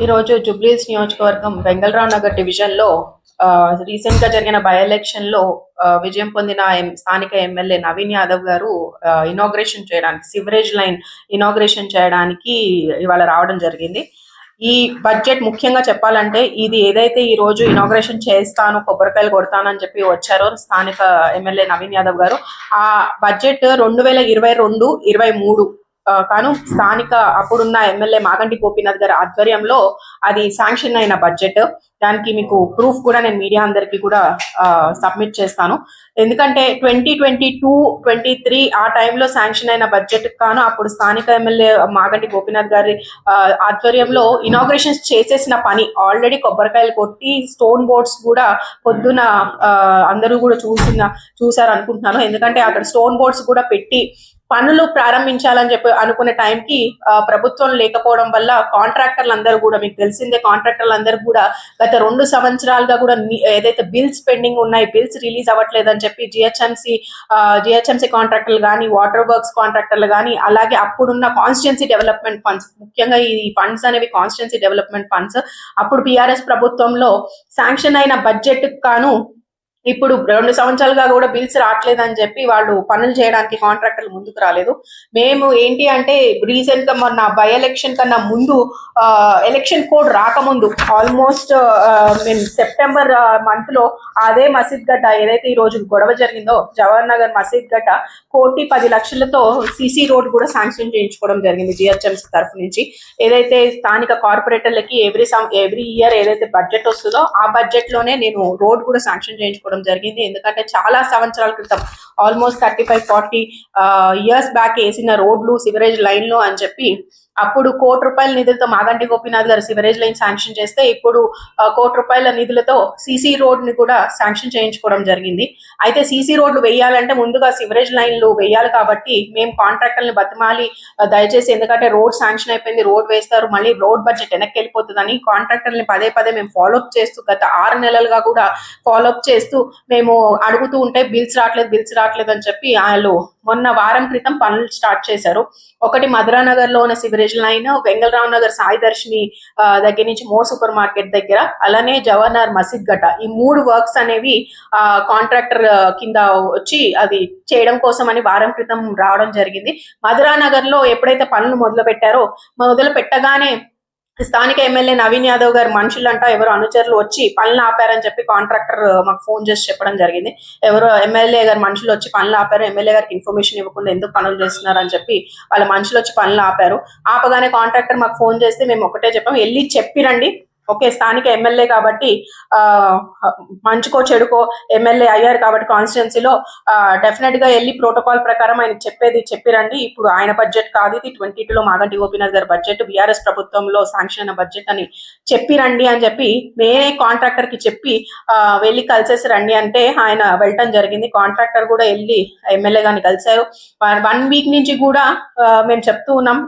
ఈరోజు జుబ్లీస్ నియోజకవర్గం వెంగళరావు నగర్ డివిజన్లో రీసెంట్గా జరిగిన బై ఎలక్షన్లో విజయం పొందిన స్థానిక ఎమ్మెల్యే నవీన్ యాదవ్ గారు ఇనాగ్రేషన్ చేయడానికి సివరేజ్ లైన్ ఇనాగ్రేషన్ చేయడానికి ఇవాళ రావడం జరిగింది. ఈ బడ్జెట్ ముఖ్యంగా చెప్పాలంటే ఇది ఏదైతే ఈ రోజు ఇనాగ్రేషన్ చేస్తాను కొబ్బరికాయలు కొడతానని చెప్పి వచ్చారో స్థానిక ఎమ్మెల్యే నవీన్ యాదవ్ గారు ఆ బడ్జెట్ రెండు వేల ఇరవై రెండు ఇరవై మూడు కాను స్థానిక అప్పుడున్న ఎమ్మెల్యే మాగంటి గోపీనాథ్ గారి ఆధ్వర్యంలో అది శాంక్షన్ అయిన బడ్జెట్. దానికి మీకు ప్రూఫ్ కూడా నేను మీడియా అందరికి కూడా సబ్మిట్ చేస్తాను. ఎందుకంటే twenty twenty two twenty three ఆ టైంలో శాంక్షన్ అయిన బడ్జెట్ కాను అప్పుడు స్థానిక ఎమ్మెల్యే మాగంటి గోపీనాథ్ గారి ఆ, ఆధ్వర్యంలో ఇనాగ్రేషన్స్ చేసేసిన పని. ఆల్రెడీ కొబ్బరికాయలు కొట్టి స్టోన్ బోర్డ్స్ కూడా పొద్దున ఆ, అందరూ కూడా చూసిన చూసారు అనుకుంటున్నాను ఎందుకంటే అక్కడ స్టోన్ బోర్డ్స్ కూడా పెట్టి పనులు ప్రారంభించాలని చెప్పి అనుకునే టైంకి ఆ, ప్రభుత్వం లేకపోవడం వల్ల కాంట్రాక్టర్లు అందరూ కూడా మీకు తెలిసిందే కాంట్రాక్టర్లు అందరూ కూడా గత రెండు సంవత్సరాలుగా కూడా ఏదైతే బిల్స్ పెండింగ్ ఉన్నాయి బిల్స్ రిలీజ్ అవ్వట్లేదని చెప్పి జిహెచ్ఎంసీ జిహెచ్ఎంసీ కాంట్రాక్టర్లు కానీ వాటర్ వర్క్స్ కాంట్రాక్టర్లు కానీ అలాగే అప్పుడున్న కాన్స్టిట్యున్సీ డెవలప్మెంట్ ఫండ్స్ ముఖ్యంగా ఈ ఫండ్స్ అనేవి కాన్స్టిట్యున్సీ డెవలప్మెంట్ ఫండ్స్ అప్పుడు బీఆర్ఎస్ ప్రభుత్వంలో శాంక్షన్ అయిన బడ్జెట్ కాను ఇప్పుడు రెండు సంవత్సరాలుగా కూడా బిల్స్ రావట్లేదని చెప్పి వాళ్ళు పనులు చేయడానికి కాంట్రాక్టర్లు ముందుకు రాలేదు. మేము ఏంటి అంటే రీసెంట్గా మొన్న బై ఎలక్షన్ కన్నా ముందు ఎలక్షన్ కోడ్ రాకముందు ఆల్మోస్ట్ మేము సెప్టెంబర్ మంత్లో అదే మసీద్ గడ్డ ఏదైతే ఈ రోజు గొడవ జరిగిందో జవహర్ నగర్ మసీద్ గడ్డ కోటి పది లక్షలతో సిసి రోడ్ కూడా శాంక్షన్ చేయించుకోవడం జరిగింది జిహెచ్ఎంసీ తరఫు నుంచి. ఏదైతే స్థానిక కార్పొరేటర్లకి ఎవ్రీ సం ఎవ్రీ ఇయర్ ఏదైతే బడ్జెట్ వస్తుందో ఆ బడ్జెట్లోనే నేను రోడ్ కూడా శాంక్షన్ చేయించుకోవడం జరిగింది. ఎందుకంటే చాలా సంవత్సరాల క్రితం almost thirty five forty years back వేసిన రోడ్లు సివరేజ్ లైన్లు అని చెప్పి అప్పుడు కోటి రూపాయల నిధులతో మాగంటి గోపీనాథ్ గారు సివరేజ్ లైన్ శాంక్షన్ చేస్తే ఇప్పుడు కోటి రూపాయల నిధులతో సీసీ రోడ్ని కూడా శాంక్షన్ చేయించుకోవడం జరిగింది. అయితే సీసీ రోడ్లు వేయాలంటే ముందుగా సివరేజ్ లైన్లు వేయాలి కాబట్టి మేము కాంట్రాక్టర్ని బతిమాలి దయచేసి ఎందుకంటే రోడ్ శాంక్షన్ అయిపోయింది రోడ్ వేస్తారు మళ్ళీ రోడ్ బడ్జెట్ వెనక్కి వెళ్ళిపోతుందని కాంట్రాక్టర్ని పదే పదే మేము ఫాలోఅప్ చేస్తూ గత ఆరు నెలలుగా కూడా ఫాలోఅప్ చేస్తూ మేము అడుగుతూ ఉంటే బిల్స్ రావట్లేదు బిల్స్ రావట్లేదు అని చెప్పి వాళ్ళు మొన్న వారం క్రితం పనులు స్టార్ట్ చేశారు. ఒకటి మధురానగర్లో ఉన్న సివరేజ్ లైన్ వెంగళరావు నగర్ సాయి దర్శిని ఆ, దగ్గర నుంచి మోర్ సూపర్ మార్కెట్ దగ్గర అలానే జవహర్ మసీద్ గట్ట ఈ మూడు వర్క్స్ అనేవి ఆ కాంట్రాక్టర్ కింద వచ్చి అది చేయడం కోసం అని వారం క్రితం రావడం జరిగింది. మధురానగర్లో ఎప్పుడైతే పనులు మొదలు పెట్టారో మొదలు పెట్టగానే స్థానిక ఎమ్మెల్యే నవీన్ యాదవ్ గారి మనుషులంట ఎవరు అనుచరులు వచ్చి పనులు ఆపారని చెప్పి కాంట్రాక్టర్ మాకు ఫోన్ చేసి చెప్పడం జరిగింది. ఎవరో ఎమ్మెల్యే గారి మనుషులు వచ్చి పనులు ఆపారు ఎమ్మెల్యే గారికి ఇన్ఫర్మేషన్ ఇవ్వకుండా ఎందుకు పనులు చేస్తున్నారు అని చెప్పి వాళ్ళ మనుషులు వచ్చి పనులు ఆపారు. ఆపగానే కాంట్రాక్టర్ మాకు ఫోన్ చేస్తే మేము ఒకటే చెప్పాం వెళ్ళి చెప్పిరండి ఓకే స్థానిక ఎమ్మెల్యే కాబట్టి ఆ మంచుకో చెడుకో ఎమ్మెల్యే అయ్యారు కాబట్టి కాన్స్టిట్యున్సీలో డెఫినెట్గా వెళ్ళి ప్రోటోకాల్ ప్రకారం ఆయన చెప్పేది చెప్పిరండి. ఇప్పుడు ఆయన బడ్జెట్ కాదు ఇది. ట్వంటీ టూలో మాగంటి గోపీనాథ్ గారి బడ్జెట్ బీఆర్ఎస్ ప్రభుత్వంలో శాంక్షన్ అయిన బడ్జెట్ అని చెప్పిరండి అని చెప్పి మేమే కాంట్రాక్టర్కి చెప్పి ఆ, వెళ్ళి కలిసేసి రండి అంటే ఆయన వెళ్ళటం జరిగింది. కాంట్రాక్టర్ కూడా వెళ్ళి ఎమ్మెల్యే గారిని కలిశారు. వన్ వీక్ నుంచి కూడా మేము చెప్తూ ఉన్నాం.